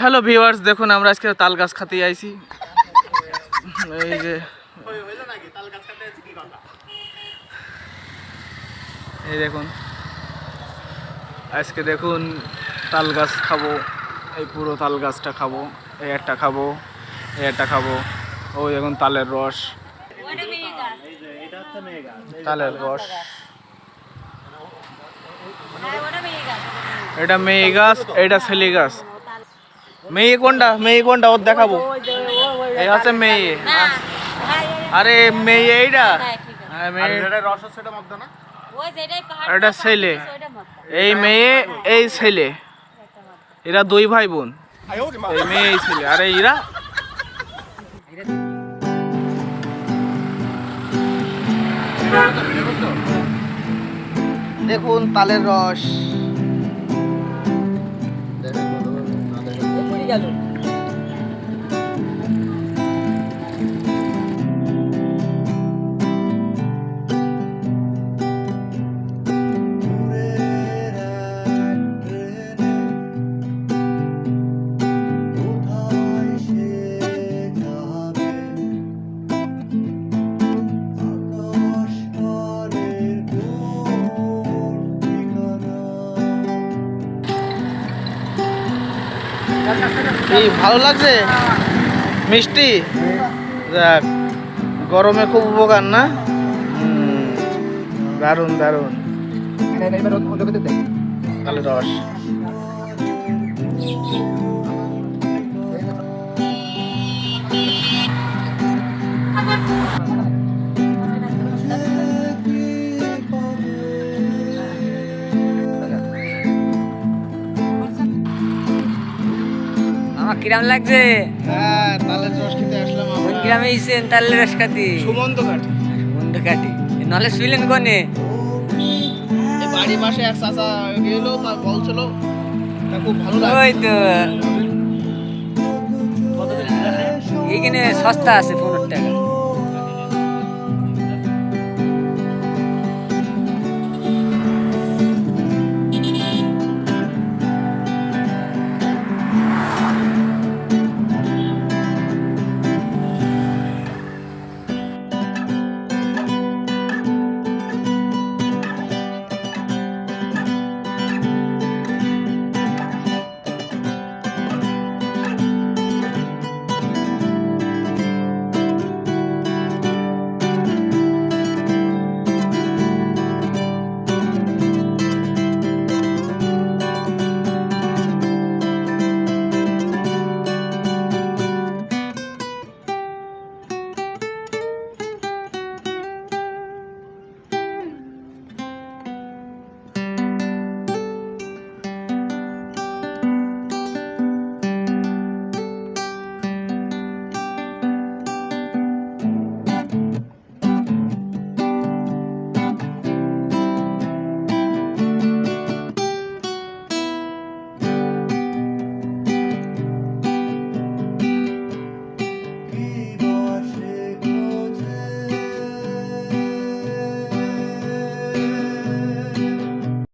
Hello viewers দেখুন, আমরা আজকে তাল গাছ খাতে আইছি। এই যে। এই দেখুন। আজকে দেখুন, তাল গাছ খাব, এই পুরো তাল গাছটা খাব, এই একটা খাব, এই একটা খাব। ওই দেখুন, তালের রস। তালের রস। এটা মেয়ে গাছ, এটা ছেলে গাছ। মেয়ে কোনটা? মেয়ে কোনটা? ওর দেখাবো। এই হচ্ছে মেয়ে। আরে মেয়ে এইটা? হ্যাঁ এটা ছেলে। এই মেয়ে এই ছেলে। এরা দুই ভাই বোন এই মেয়ে এই ছেলে। আরে এরা দেখুন তালের রস। 第二 কি ভালো লাগছে? মিষ্টি? যাক গরমে খুব উপকার না? হুম, দারুণ দারুণ। তাহলে রস। কিরাম লাগছে। হ্যাঁ তালের রস খেতে আসলাম কোন গ্রামে ইসেন তাহলে রস খাতি সুমন্ত কাটি। সুমন্ত কাটি। নলে শুইলেন কোনে? বাড়ি পাশে এক চাচা গেল বলছিল তা খুব ভালো লাগে ওই তো। এইখানে সস্তা আছে পনেরো টাকা।